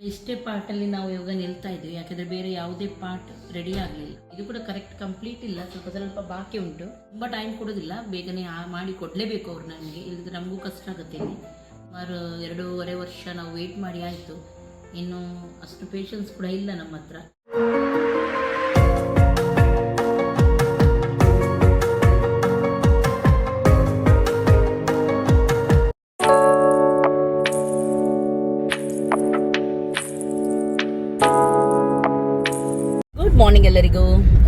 ಇಷ್ಟೇ ಪಾರ್ಟಲ್ಲಿ ನಾವು ಇವಾಗ ನಿಲ್ತಾ ಇದ್ವಿ, ಯಾಕಂದರೆ ಬೇರೆ ಯಾವುದೇ ಪಾರ್ಟ್ ರೆಡಿ ಆಗಲಿಲ್ಲ. ಇದು ಕೂಡ ಕರೆಕ್ಟ್ ಕಂಪ್ಲೀಟ್ ಇಲ್ಲ, ಸ್ವಲ್ಪ ಸ್ವಲ್ಪ ಬಾಕಿ ಉಂಟು. ತುಂಬ ಟೈಮ್ ಕೊಡೋದಿಲ್ಲ, ಬೇಗನೆ ಮಾಡಿ ಕೊಡಲೇಬೇಕು ಅವ್ರು ನನಗೆ ಇಲ್ಲದ್ರೆ ನಮಗೂ ಕಷ್ಟ ಆಗುತ್ತೆ ಸುಮಾರು ಎರಡೂವರೆ ವರ್ಷ ನಾವು ವೇಟ್ ಮಾಡಿ ಆಯಿತು. ಇನ್ನು ಅಷ್ಟು ಪೇಷನ್ಸ್ ಕೂಡ ಇಲ್ಲ ನಮ್ಮ ಹತ್ರ.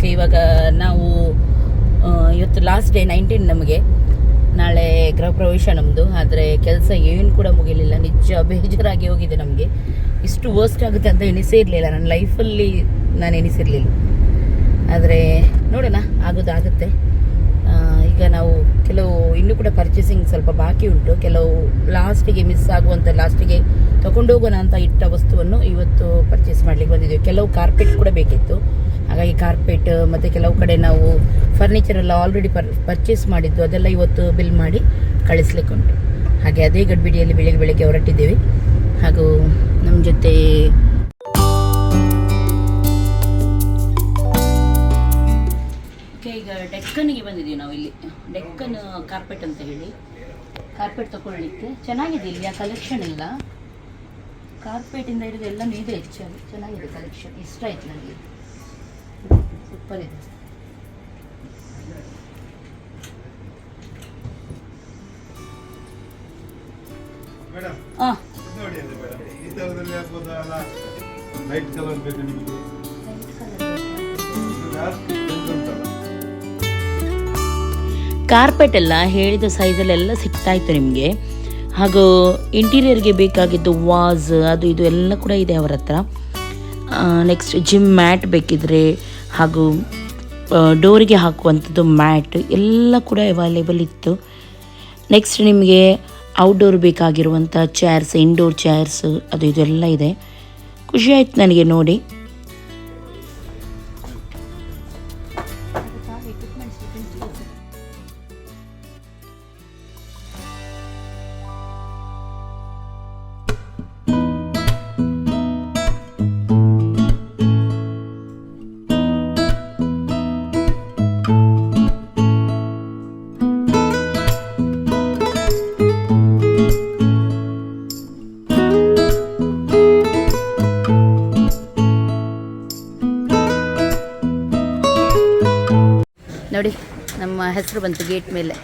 ಓಕೆ, ಇವಾಗ ನಾವು ಇವತ್ತು ಲಾಸ್ಟ್ ಡೇ ನೈನ್ಟೀನ್ ನಮಗೆ. ನಾಳೆ ಗೃಹ ಪ್ರವೇಶ ನಮ್ಮದು ಆದರೆ ಕೆಲಸ ಏನು ಕೂಡ ಮುಗಿಲಿಲ್ಲ. ನಿಜ ಬೇಜಾರಾಗಿ ಹೋಗಿದೆ ನಮಗೆ. ಇಷ್ಟು ವರ್ಸ್ಟ್ ಆಗುತ್ತೆ ಅಂತ ಎಣಿಸೇ ಇರಲಿಲ್ಲ. ನನ್ನ ಲೈಫಲ್ಲಿ ನಾನು ಎಣಿಸಿರಲಿಲ್ಲ. ಆದರೆ ನೋಡೋಣ ಆಗೋದಾಗುತ್ತೆ ಈಗ ನಾವು ಕೆಲವು, ಇನ್ನೂ ಕೂಡ ಪರ್ಚೇಸಿಂಗ್ ಸ್ವಲ್ಪ ಬಾಕಿ ಉಂಟು. ಕೆಲವು ಲಾಸ್ಟಿಗೆ ಮಿಸ್ ಆಗುವಂಥ ಲಾಸ್ಟಿಗೆ ತಗೊಂಡೋಗೋಣ ಅಂತ ಇಟ್ಟ ವಸ್ತುವನ್ನು ಇವತ್ತು ಪರ್ಚೇಸ್ ಮಾಡ್ಲಿಕ್ಕೆ ಬಂದಿದ್ದೀವಿ ಕೆಲವು ಕಾರ್ಪೆಟ್ ಕೂಡ ಬೇಕಿತ್ತು. ಹಾಗಾಗಿ ಕಾರ್ಪೆಟ್, ಮತ್ತು ಕೆಲವು ಕಡೆ ನಾವು ಫರ್ನಿಚರ್ ಎಲ್ಲ ಆಲ್ರೆಡಿ ಪರ್ ಪರ್ಚೇಸ್ ಮಾಡಿದ್ದು, ಅದೆಲ್ಲ ಇವತ್ತು ಬಿಲ್ ಮಾಡಿ ಕಳಿಸ್ಲಿಕ್ಕೆ ಉಂಟು. ಹಾಗೆ ಅದೇ ಗಡ್ಬಿಡಿಯಲ್ಲಿ ಬೆಳಿಗ್ಗೆ ಬೆಳಿಗ್ಗೆ ಹೊರಟಿದ್ದೇವೆ. ಹಾಗೂ ನಮ್ಮ ಜೊತೆ ಈಗ ಡೆಕ್ಕನಿಗೆ ಬಂದಿದ್ದೀವಿ ನಾವು ಇಲ್ಲಿ. ಡೆಕ್ಕನ್ ಕಾರ್ಪೆಟ್ ಅಂತ ಹೇಳಿ. ಕಾರ್ಪೆಟ್ ತಗೊಳ್ಳಿಕ್ಕೆ ಚೆನ್ನಾಗಿದೆ ಇಲ್ಲಿ, ಆ ಕಲೆಕ್ಷನ್ ಇಲ್ಲ ಕಾರ್ಪೆಟಿಂದ ಹಿಡಿದು ಎಲ್ಲನೂ ಇದೆ ಹೆಚ್ಚಾಗಿ ಚೆನ್ನಾಗಿದೆ ಕಲೆಕ್ಷನ್ ಇಷ್ಟ ಆಯ್ತು ನನಗೆ ಆಗ್ಬೋದಾ ಅಲ್ಲ? ಲೈಟ್ ಕಲರ್ ಬೇಕು ನಿಮಗೆ. ಇದು ಲಾಸ್ಟ್ ಉಂಟಲ್ಲ. ಕಾರ್ಪೆಟ್ ಎಲ್ಲ ಹೇಳಿದ ಸೈಜಲ್ಲೆಲ್ಲ ಸಿಗ್ತಾ ಇತ್ತು ನಿಮಗೆ. ಹಾಗೂ ಇಂಟೀರಿಯರ್ಗೆ ಬೇಕಾಗಿದ್ದು ವಾಸ್ ಅದು ಇದು ಎಲ್ಲ ಕೂಡ ಇದೆ ಅವರ ಹತ್ರ. ನೆಕ್ಸ್ಟ್ ಜಿಮ್ ಮ್ಯಾಟ್ ಬೇಕಿದ್ರೆ ಹಾಗೂ ಡೋರಿಗೆ ಹಾಕುವಂಥದ್ದು ಮ್ಯಾಟ್ ಎಲ್ಲ ಕೂಡ ಅವೈಲೇಬಲ್ ಇತ್ತು. ನೆಕ್ಸ್ಟ್ ನಿಮಗೆ ಔಟ್ಡೋರ್ ಬೇಕಾಗಿರುವಂಥ ಚೇರ್ಸ್ ಇಂಡೋರ್ ಚೇರ್ಸ್ ಅದು ಇದೆಲ್ಲ ಇದೆ. ಖುಷಿ ಆಯ್ತು ನನಗೆ ನೋಡಿ. ಹೆಸರು ಬಂತು ಗೇಟ್ ಮೇಲೆ.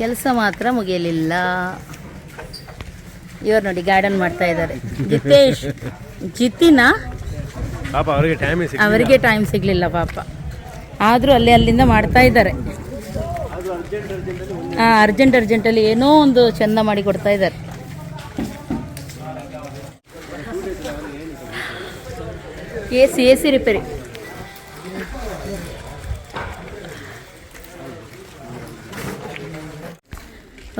ಕೆಲಸ ಮಾತ್ರ ಮುಗಿಯಲಿಲ್ಲ. ಇವರು ನೋಡಿ ಗಾರ್ಡನ್ ಮಾಡ್ತಾ ಇದ್ದಾರೆ. ಜಿತೇಶ್ ಜಿತಿನ? ಅವರಿಗೆ ಟೈಮ್ ಅವರಿಗೆ ಟೈಮ್ ಸಿಗಲಿಲ್ಲ ಪಾಪ. ಆದರೂ ಅಲ್ಲಿ ಅಲ್ಲಿಂದ ಮಾಡ್ತಾ ಇದ್ದಾರೆ. ಹಾಂ ಅರ್ಜೆಂಟ್ ಅರ್ಜೆಂಟಲ್ಲಿ ಏನೋ ಒಂದು ಚಂದ ಮಾಡಿ ಕೊಡ್ತಾ ಇದ್ದಾರೆ. A C A C repair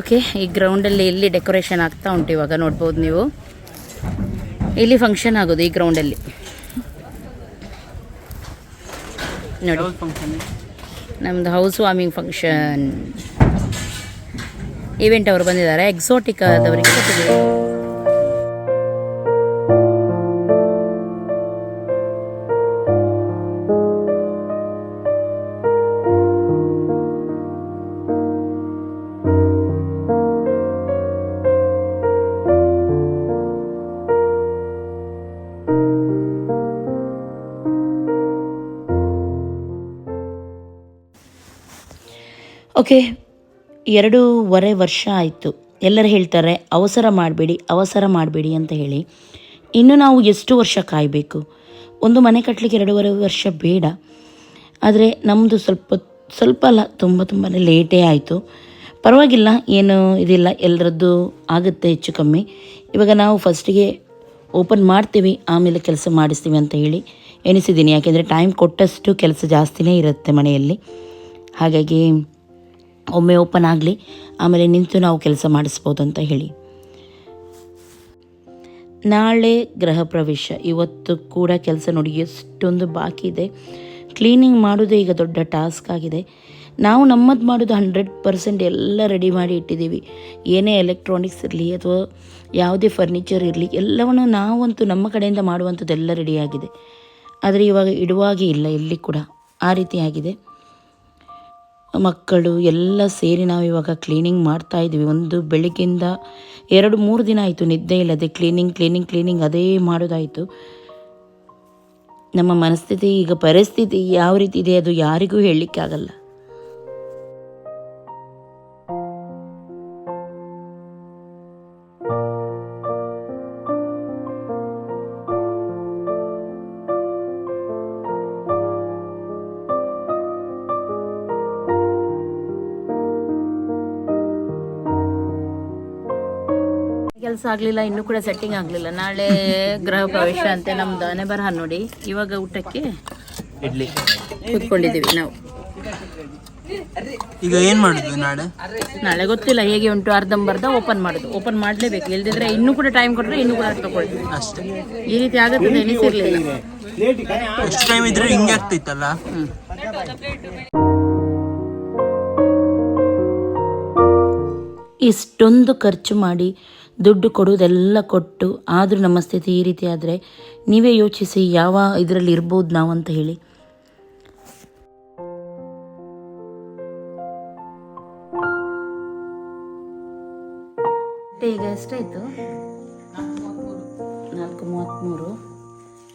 okay ಈ ಗ್ರೌಂಡಲ್ಲಿ ಇಲ್ಲಿ ಡೆಕೋರೇಷನ್ ಆಗ್ತಾ ಉಂಟು ಇವಾಗ ನೋಡ್ಬೋದು ನೀವು. ಇಲ್ಲಿ ಫಂಕ್ಷನ್ ಆಗೋದು ಈ ಗ್ರೌಂಡಲ್ಲಿ ನೋಡಿ. ನಮ್ದು ಹೌಸ್ ವಾರ್ಮಿಂಗ್ ಫಂಕ್ಷನ್ ಈವೆಂಟ್ ಅವರು ಬಂದಿದ್ದಾರೆ ಎಕ್ಸೋಟಿಕ್ ಆದವರಿಗೆ ಓಕೆ, ಎರಡೂವರೆ ವರ್ಷ ಆಯಿತು. ಎಲ್ಲರೂ ಹೇಳ್ತಾರೆ, ಅವಸರ ಮಾಡಬೇಡಿ ಅವಸರ ಮಾಡಬೇಡಿ ಅಂತ ಹೇಳಿ. ಇನ್ನು ನಾವು ಎಷ್ಟು ವರ್ಷ ಕಾಯಬೇಕು? ಒಂದು ಮನೆ ಕಟ್ಟಲಿಕ್ಕೆ ಎರಡೂವರೆ ವರ್ಷ ಬೇಡ. ಆದರೆ ನಮ್ಮದು ಸ್ವಲ್ಪ ಸ್ವಲ್ಪ ಅಲ್ಲ, ತುಂಬ ತುಂಬಾ ಲೇಟೇ ಆಯಿತು. ಪರವಾಗಿಲ್ಲ, ಏನು ಇದಿಲ್ಲ ಎಲ್ಲರದ್ದು ಆಗುತ್ತೆ ಹೆಚ್ಚು ಕಮ್ಮಿ. ಇವಾಗ ನಾವು ಫಸ್ಟಿಗೆ ಓಪನ್ ಮಾಡ್ತೀವಿ, ಆಮೇಲೆ ಕೆಲಸ ಮಾಡಿಸ್ತೀವಿ ಅಂತ ಹೇಳಿ ಎಣಿಸಿದ್ದೀನಿ. ಯಾಕೆಂದರೆ ಟೈಮ್ ಕೊಟ್ಟಷ್ಟು ಕೆಲಸ ಜಾಸ್ತಿನೇ ಇರುತ್ತೆ ಮನೆಯಲ್ಲಿ. ಹಾಗಾಗಿ ಒಮ್ಮೆ ಓಪನ್ ಆಗಲಿ, ಆಮೇಲೆ ನಿಂತು ನಾವು ಕೆಲಸ ಮಾಡಿಸ್ಬೋದು ಅಂತ ಹೇಳಿ. ನಾಳೆ ಗೃಹ ಪ್ರವೇಶ. ಇವತ್ತು ಕೂಡ ಕೆಲಸ ನೋಡಿ ಎಷ್ಟೊಂದು ಬಾಕಿ ಇದೆ. ಕ್ಲೀನಿಂಗ್ ಮಾಡೋದೇ ಈಗ ದೊಡ್ಡ ಟಾಸ್ಕ್ ಆಗಿದೆ. ನಾವು ನಮ್ಮದು ಮಾಡೋದು ಹಂಡ್ರೆಡ್ ಪರ್ಸೆಂಟ್ ಎಲ್ಲ ರೆಡಿ ಮಾಡಿ ಇಟ್ಟಿದ್ದೀವಿ. ಏನೇ ಎಲೆಕ್ಟ್ರಾನಿಕ್ಸ್ ಇರಲಿ ಅಥವಾ ಯಾವುದೇ ಫರ್ನಿಚರ್ ಇರಲಿ, ಎಲ್ಲವನ್ನು ನಾವಂತೂ ನಮ್ಮ ಕಡೆಯಿಂದ ಮಾಡುವಂಥದ್ದೆಲ್ಲ ರೆಡಿಯಾಗಿದೆ ಆದರೆ ಇವಾಗ ಇಡುವಾಗೆ ಇಲ್ಲ ಎಲ್ಲಿ ಕೂಡ ಆ ರೀತಿ ಆಗಿದೆ. ಮಕ್ಕಳು ಎಲ್ಲ ಸೇರಿ ನಾವು ಇವಾಗ ಕ್ಲೀನಿಂಗ್ ಮಾಡ್ತಾ ಇದ್ದೀವಿ. ಒಂದು ಬೆಳಗ್ಗಿಂದ ಎರಡು ಮೂರು ದಿನ ಆಯಿತು ನಿದ್ದೆ ಇಲ್ಲದೆ ಕ್ಲೀನಿಂಗ್ ಕ್ಲೀನಿಂಗ್ ಕ್ಲೀನಿಂಗ್ ಅದೇ ಮಾಡೋದಾಯಿತು. ನಮ್ಮ ಮನಸ್ಥಿತಿ ಈಗ ಪರಿಸ್ಥಿತಿ ಯಾವ ರೀತಿ ಇದೆ ಅದು ಯಾರಿಗೂ ಹೇಳಲಿಕ್ಕಾಗಲ್ಲ. ಕೆಲಸ ಆಗಲಿಲ್ಲ ಇನ್ನೂ ಕೂಡ ಸೆಟ್ಟಿಂಗ್ ಆಗಲಿಲ್ಲ. ನಾಳೆ ಗೃಹ ಪ್ರವೇಶ ಅಂತ ನಮ್ದು ಅನೆ ಬರಹ ನೋಡಿ. ಇವಾಗ ಊಟಕ್ಕೆ ಇಡ್ಲಿ. ಕೂತ್ಕೊಂಡಿದ್ದೀವಿ ನಾವು. ಈಗ ಏನು ಮಾಡುದು ನಾಳೆ? ನಾಳೆ ಗೊತ್ತಿಲ್ಲ ಹೇಗೆ ಉಂಟು ಅರ್ಧಂಬರ್ಧ ಓಪನ್ ಮಾಡೋದು. ಓಪನ್ ಮಾಡಲೇಬೇಕು. ಇಲ್ದಿದ್ರೆ ಇನ್ನೂ ಕೂಡ ಟೈಮ್ ಕೊಟ್ಟರೆ ಇನ್ನೂ ಕೂಡ ತಗೊಳ್ತೀವಿ. ಅಷ್ಟೇ. ಈ ರೀತಿ ಆಗುತ್ತೆ ಎನಿಸಿರ್ಲಿಲ್ಲ ಎಷ್ಟು ಟೈಮ್ ಇದ್ರೆ ಹಿಂಗೆ ಆಗ್ತಿತ್ತಲ್ಲ ಇಷ್ಟೊಂದು ಖರ್ಚು ಮಾಡಿ ದುಡ್ಡು ಕೊಡೋದೆಲ್ಲ ಕೊಟ್ಟು ಆದರೂ ನಮ್ಮ ಸ್ಥಿತಿ ಈ ರೀತಿ ಆದರೆ ನೀವೇ ಯೋಚಿಸಿ ಯಾವ ಇದರಲ್ಲಿ ಇರ್ಬೋದು ನಾವು ಅಂತ ಹೇಳಿ ಈಗ ಎಷ್ಟಾಯಿತು? ನಾಲ್ಕು ಮೂವತ್ತ್ಮೂರು.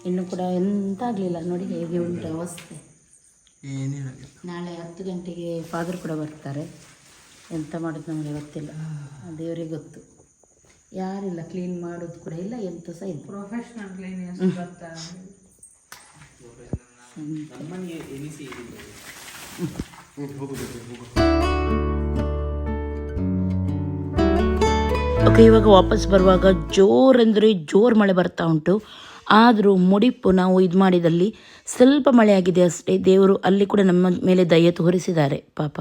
ಇನ್ನು ಕೂಡ ಎಂತ ಆಗಲಿಲ್ಲ ನೋಡಿ ಹೇಗೆ ಉಂಟು ಅವಸ್ಥೆ. ನಾಳೆ ಹತ್ತು ಗಂಟೆಗೆ ಫಾದರ್ ಕೂಡ ಬರ್ತಾರೆ. ಎಂತ ಮಾಡೋದು ನಮಗೆ ಗೊತ್ತಿಲ್ಲ. ದೇವರಿಗೆ ಗೊತ್ತು. ಯಾರಿಲ್ಲ ಕ್ಲೀನ್ ಮಾಡೋದು ಕೂಡ ಇಲ್ಲ ಎಂತ ಸಹ ಇಲ್ಲ ಪ್ರೊಫೆಷನಲ್ ಓಕೆ ಇವಾಗ ವಾಪಸ್ ಬರುವಾಗ ಜೋರಂದರೆ ಜೋರು ಮಳೆ ಬರ್ತಾ ಉಂಟು. ಆದರೂ ಮುಡಿಪು ನಾವು ಇದು ಮಾಡಿದಲ್ಲಿ ಸ್ವಲ್ಪ ಮಳೆ ಆಗಿದೆ ಅಷ್ಟೇ. ದೇವರು ಅಲ್ಲಿ ಕೂಡ ನಮ್ಮ ಮೇಲೆ ದಯೆ ತೋರಿಸಿದ್ದಾರೆ ಪಾಪ.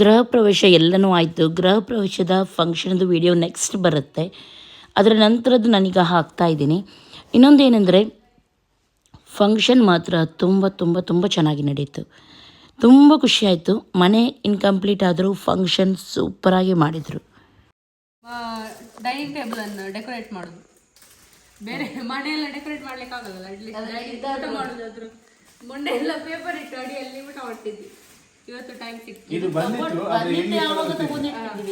ಗೃಹ ಪ್ರವೇಶ ಎಲ್ಲನೂ ಆಯಿತು. ಗೃಹ ಪ್ರವೇಶದ ಫಂಕ್ಷನ್ದು ವಿಡಿಯೋ ನೆಕ್ಸ್ಟ್ ಬರುತ್ತೆ. ಅದರ ನಂತರದ್ದು ನಾನೀಗ ಹಾಕ್ತಾ ಇದ್ದೀನಿ. ಇನ್ನೊಂದು ಏನಂದರೆ ಫಂಕ್ಷನ್ ಮಾತ್ರ ತುಂಬ ತುಂಬ ತುಂಬ ಚೆನ್ನಾಗಿ ನಡೀತು. ತುಂಬ ಖುಷಿಯಾಯಿತು ಮನೆ ಇನ್ಕಂಪ್ಲೀಟ್ ಆದರೂ ಫಂಕ್ಷನ್ ಸೂಪರಾಗಿ ಮಾಡಿದರು. ಡೈನಿಂಗ್ ಟೇಬಲ್ ಅನ್ನು ಡೆಕೋರೇಟ್ ಮಾಡೋದು. ಬೇರೆ ಮನೆಯೆಲ್ಲ ಡೆಕೋರೇಟ್ ಮಾಡ್ಲಿಕ್ಕೆ ಆಗಲ್ಲ ಮೊನ್ನೆ ಎಲ್ಲ ಪೇಪರ್ ಇಟ್ಟು ಅಡಿಯಲ್ಲಿ ಊಟ ಮಾಡ್ತಿದ್ವಿ. ಇವತ್ತು ಟೈಮ್ ಸಿಕ್ತು. ಇದು ಬಂದಿತ್ತು ಆದ್ರೆ ಎಲ್ಲಿ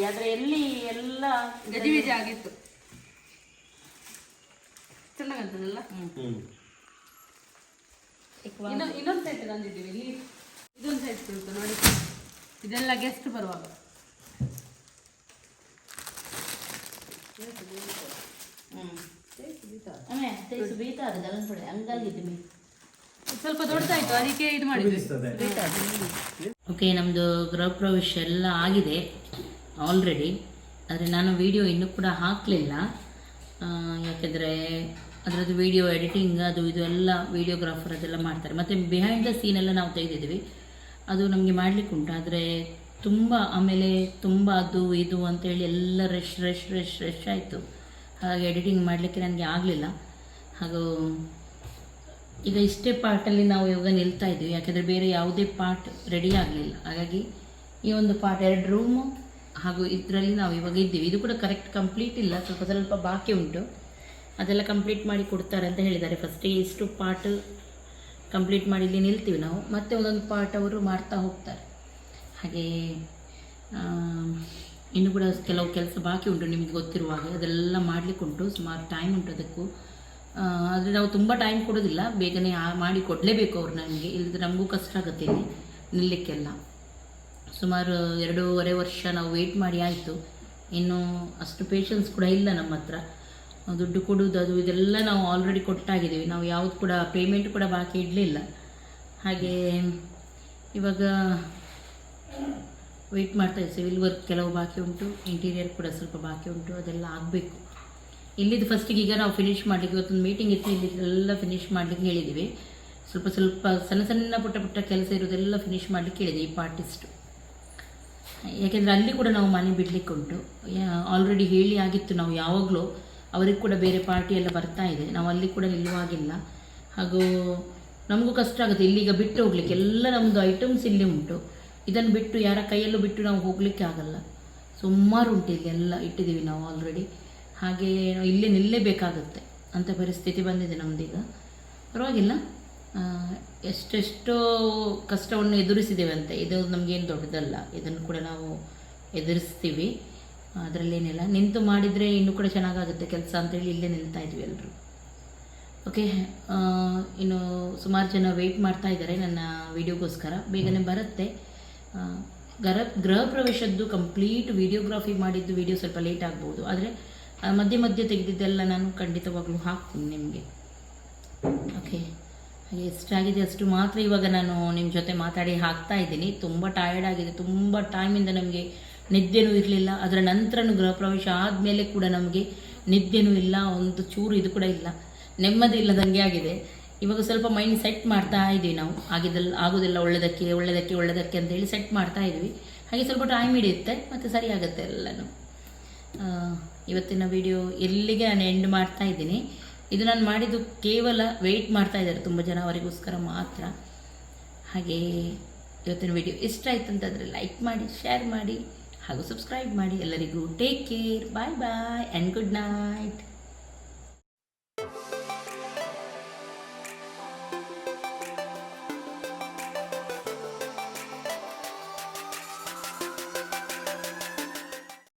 ಆದರೆ ಎಲ್ಲಿ ಎಲ್ಲ ಗಜಿಬಿಜಿ ಆಗಿತ್ತು. ಚೆನ್ನಾಗಂತದಲ್ಲ? ಹ್ಮ್. ಇನ್ನು ಇನ್ನೊಂದು ಸೈಟ್ ತಂದಿದ್ದೀವಿ. ಇಲ್ಲಿ ಇದೊಂದು ಸೈಟ್ ಉಂಟು ನೋಡಿ. ಇದೆಲ್ಲ ಗೆಸ್ಟ್ ಬರುವಾಗ. ಸ್ವಲ್ಪ ದೊಡ್ಡದಾಯ್ತು ಅದಕ್ಕೆ ಇದು ಮಾಡಿದ್ವಿ. ಓಕೆ ನಮ್ಮದು ಗೃಹ ಪ್ರವೇಶ ಎಲ್ಲ ಆಗಿದೆ ಆಲ್ರೆಡಿ ಆದರೆ ನಾನು ವಿಡಿಯೋ ಇನ್ನೂ ಕೂಡ ಹಾಕಲಿಲ್ಲ. ಯಾಕೆಂದರೆ ಅದರದ್ದು ವಿಡಿಯೋ ಎಡಿಟಿಂಗ್ ಅದು ಇದು ಎಲ್ಲ ವಿಡಿಯೋಗ್ರಾಫರ್ ಅದೆಲ್ಲ ಮಾಡ್ತಾರೆ. ಮತ್ತು ಬಿಹೈಂಡ್ ದ ಸೀನ್ ಎಲ್ಲ ನಾವು ತೆಗೆದಿದ್ದೀವಿ. ಅದು ನಮಗೆ ಮಾಡಲಿಕ್ಕೆ ಉಂಟು. ಆದರೆ ತುಂಬ, ಆಮೇಲೆ ತುಂಬ ಅದು ಇದು ಅಂತೇಳಿ ಎಲ್ಲ ರಶ್ ರಶ್ ರಶ್ ರಶ್ ಆಯಿತು. ಹಾಗೆ ಎಡಿಟಿಂಗ್ ಮಾಡಲಿಕ್ಕೆ ನನಗೆ ಆಗಲಿಲ್ಲ. ಹಾಗೂ ಈಗ ಇಷ್ಟೇ ಪಾರ್ಟಲ್ಲಿ ನಾವು ಇವಾಗ ನಿಲ್ತಾ ಇದ್ದೀವಿ. ಯಾಕೆಂದರೆ ಬೇರೆ ಯಾವುದೇ ಪಾರ್ಟ್ ರೆಡಿ ಆಗಲಿಲ್ಲ. ಹಾಗಾಗಿ ಈ ಒಂದು ಪಾರ್ಟ್ ಎರಡು ರೂಮು ಹಾಗೂ ಇದರಲ್ಲಿ ನಾವು ಇವಾಗ ಇದ್ದೀವಿ. ಇದು ಕೂಡ ಕರೆಕ್ಟ್ ಕಂಪ್ಲೀಟ್ ಇಲ್ಲ. ಸ್ವಲ್ಪ ಸ್ವಲ್ಪ ಬಾಕಿ ಉಂಟು. ಅದೆಲ್ಲ ಕಂಪ್ಲೀಟ್ ಮಾಡಿ ಕೊಡ್ತಾರೆ ಅಂತ ಹೇಳಿದ್ದಾರೆ. ಫಸ್ಟಿಗೆ ಇಷ್ಟು ಪಾರ್ಟ್ ಕಂಪ್ಲೀಟ್ ಮಾಡಿ ಇಲ್ಲಿ ನಿಲ್ತೀವಿ ನಾವು. ಮತ್ತೆ ಒಂದೊಂದು ಪಾರ್ಟ್ ಅವರು ಮಾಡ್ತಾ ಹೋಗ್ತಾರೆ. ಹಾಗೆ ಇನ್ನು ಕೂಡ ಕೆಲವು ಕೆಲಸ ಬಾಕಿ ಉಂಟು ನಿಮಗೆ ಗೊತ್ತಿರುವಾಗ. ಅದೆಲ್ಲ ಮಾಡಲಿಕ್ಕುಂಟು. ಸುಮಾರು ಟೈಮ್ ಉಂಟು ಅದಕ್ಕೂ. ಆದರೆ ನಾವು ತುಂಬ ಟೈಮ್ ಕೊಡೋದಿಲ್ಲ. ಬೇಗನೆ ಮಾಡಿ ಕೊಡಲೇಬೇಕು ಅವ್ರು ನನಗೆ. ಇಲ್ಲದ್ರೆ ನಮಗೂ ಕಷ್ಟ ಆಗುತ್ತೆ ನಿಲ್ಲಕ್ಕೆಲ್ಲ. ಸುಮಾರು ಎರಡೂವರೆ ವರ್ಷ ನಾವು ವೆಯ್ಟ್ ಮಾಡಿ ಆಯಿತು. ಇನ್ನು ಅಷ್ಟು ಪೇಷನ್ಸ್ ಕೂಡ ಇಲ್ಲ ನಮ್ಮ ಹತ್ರ. ದುಡ್ಡು ಕೊಡೋದು ಅದು ಇದೆಲ್ಲ ನಾವು ಆಲ್ರೆಡಿ ಕೊಟ್ಟಾಗಿದ್ದೀವಿ. ನಾವು ಯಾವುದು ಕೂಡ ಪೇಮೆಂಟ್ ಕೂಡ ಬಾಕಿ ಇಡಲಿಲ್ಲ. ಹಾಗೆ ಇವಾಗ ವೆಯ್ಟ್ ಮಾಡ್ತಾ ಇದ್ದೀವಿ ಸಿವಿಲ್ ವರ್ಕ್ ಕೆಲವು ಬಾಕಿ ಉಂಟು. ಇಂಟೀರಿಯರ್ ಕೂಡ ಸ್ವಲ್ಪ ಬಾಕಿ ಉಂಟು. ಅದೆಲ್ಲ ಆಗಬೇಕು. ಇಲ್ಲಿದ್ದು ಫಸ್ಟಿಗೆ ಈಗ ನಾವು ಫಿನಿಷ್ ಮಾಡಲಿಕ್ಕೆ ಇವತ್ತೊಂದು ಮೀಟಿಂಗ್ ಇತ್ತು ಇಲ್ಲಿ ಎಲ್ಲ ಫಿನಿಷ್ ಮಾಡಲಿಕ್ಕೆ ಹೇಳಿದ್ದೀವಿ ಸ್ವಲ್ಪ ಸ್ವಲ್ಪ ಸಣ್ಣ ಸಣ್ಣ ಪುಟ್ಟ ಪುಟ್ಟ ಕೆಲಸ ಇರೋದೆಲ್ಲ ಫಿನಿಷ್ ಮಾಡಲಿಕ್ಕೆ ಹೇಳಿದೆ ಈ ಪಾರ್ಟಿಸ್ಟು ಯಾಕೆಂದರೆ ಅಲ್ಲಿ ಕೂಡ ನಾವು ಮನೆ ಬಿಡಲಿಕ್ಕೆ ಉಂಟು. ಆಲ್ರೆಡಿ ಹೇಳಿ ಆಗಿತ್ತು ನಾವು ಯಾವಾಗಲೂ. ಅವರಿಗೆ ಕೂಡ ಬೇರೆ ಪಾರ್ಟಿ ಎಲ್ಲ ಬರ್ತಾ ಇದೆ. ನಾವು ಅಲ್ಲಿ ಕೂಡ ನಿಲ್ಲುವಾಗಿಲ್ಲ. ಹಾಗೂ ನಮಗೂ ಕಷ್ಟ ಆಗುತ್ತೆ. ಇಲ್ಲಿಗ ಬಿಟ್ಟು ಹೋಗ್ಲಿಕ್ಕೆ. ಎಲ್ಲ ನಮ್ಮದು ಐಟಮ್ಸ್ ಇಲ್ಲಿ ಉಂಟು. ಇದನ್ನು ಬಿಟ್ಟು ಯಾರ ಕೈಯಲ್ಲೂ ಬಿಟ್ಟು ನಾವು ಹೋಗಲಿಕ್ಕೆ ಆಗಲ್ಲ. ಸುಮಾರು ಉಂಟು ಇಲ್ಲಿ ಎಲ್ಲ ಇಟ್ಟಿದ್ದೀವಿ ನಾವು ಆಲ್ರೆಡಿ ಹಾಗೆ ಇಲ್ಲೇ ನಿಲ್ಲಲೇಬೇಕಾಗುತ್ತೆ ಅಂಥ ಪರಿಸ್ಥಿತಿ ಬಂದಿದೆ ನಮ್ದೀಗ. ಪರವಾಗಿಲ್ಲ. ಎಷ್ಟೆಷ್ಟೋ ಕಷ್ಟವನ್ನು ಎದುರಿಸಿದ್ದೇವೆ ಅಂತ ಇದು ನಮಗೇನು ದೊಡ್ಡದಲ್ಲ. ಇದನ್ನು ಕೂಡ ನಾವು ಎದುರಿಸ್ತೀವಿ. ಅದರಲ್ಲೇನಿಲ್ಲ ನಿಂತು ಮಾಡಿದರೆ ಇನ್ನೂ ಕೂಡ ಚೆನ್ನಾಗಾಗುತ್ತೆ ಕೆಲಸ ಅಂತೇಳಿ ಇಲ್ಲೇ ನಿಲ್ತಾ ಇದ್ವಿ ಎಲ್ಲರೂ ಓಕೆ. ಇನ್ನು ಸುಮಾರು ಜನ ವೆಯ್ಟ್ ಮಾಡ್ತಾ ಇದ್ದಾರೆ ನನ್ನ ವಿಡಿಯೋಗೋಸ್ಕರ. ಬೇಗನೆ ಬರುತ್ತೆ. ಗರ, ಗೃಹ ಪ್ರವೇಶದ್ದು ಕಂಪ್ಲೀಟ್ ವಿಡಿಯೋಗ್ರಾಫಿ ಮಾಡಿದ್ದು ವಿಡಿಯೋ ಸ್ವಲ್ಪ ಲೇಟ್ ಆಗ್ಬೋದು. ಆದರೆ ಮಧ್ಯೆ ಮಧ್ಯೆ ತೆಗೆದಿದ್ದೆಲ್ಲ ನಾನು ಖಂಡಿತವಾಗ್ಲೂ ಹಾಕ್ತೀನಿ ನಿಮಗೆ. ಓಕೆ ಹಾಗೆ ಎಷ್ಟಾಗಿದೆ ಅಷ್ಟು ಮಾತ್ರ ಇವಾಗ ನಾನು ನಿಮ್ಮ ಜೊತೆ ಮಾತಾಡಿ ಹಾಕ್ತಾ ಇದ್ದೀನಿ. ತುಂಬ ಟಯರ್ಡ್ ಆಗಿದೆ. ತುಂಬ ಟೈಮಿಂದ ನಮಗೆ ನಿದ್ದೆನೂ ಇರಲಿಲ್ಲ. ಅದರ ನಂತರನೂ ಗೃಹ ಪ್ರವೇಶ ಆದಮೇಲೆ ಕೂಡ ನಮಗೆ ನಿದ್ದೆನೂ ಇಲ್ಲ, ಒಂದು ಚೂರು ಇದು ಕೂಡ ಇಲ್ಲ. ನೆಮ್ಮದಿ ಇಲ್ಲದಂಗೆ ಆಗಿದೆ. ಇವಾಗ ಸ್ವಲ್ಪ ಮೈಂಡ್ ಸೆಟ್ ಮಾಡ್ತಾ ಇದ್ದೀವಿ ನಾವು. ಆಗಿದ್ದೆಲ್ಲ, ಆಗೋದಿಲ್ಲ ಒಳ್ಳೆಯದಕ್ಕೆ ಒಳ್ಳೆಯದಕ್ಕೆ ಒಳ್ಳೆಯದಕ್ಕೆ ಅಂತೇಳಿ ಸೆಟ್ ಮಾಡ್ತಾ ಇದ್ವಿ ಹಾಗೆ ಸ್ವಲ್ಪ ಟೈಮ್ ಹಿಡಿಯುತ್ತೆ, ಮತ್ತು ಸರಿ ಆಗುತ್ತೆ ಎಲ್ಲನೂ ಇವತ್ತಿನ ವಿಡಿಯೋ ಎಲ್ಲಿಗೆ ನಾನು ಎಂಡ್ ಮಾಡ್ತಾ ಇದ್ದೀನಿ. ಇದು ನಾನು ಮಾಡಿದ್ದು ಕೇವಲ ವೆಯ್ಟ್ ಮಾಡ್ತಾ ಇದ್ದಾರೆ ತುಂಬ ಜನ, ಅವರಿಗೋಸ್ಕರ ಮಾತ್ರ. ಹಾಗೆ ಇವತ್ತಿನ ವಿಡಿಯೋ ಇಷ್ಟ ಆಯ್ತು ಅಂತಂದರೆ ಲೈಕ್ ಮಾಡಿ ಶೇರ್ ಮಾಡಿ, ಹಾಗೂ ಸಬ್ಸ್ಕ್ರೈಬ್ ಮಾಡಿ. ಎಲ್ಲರಿಗೂ take care bye bye and good night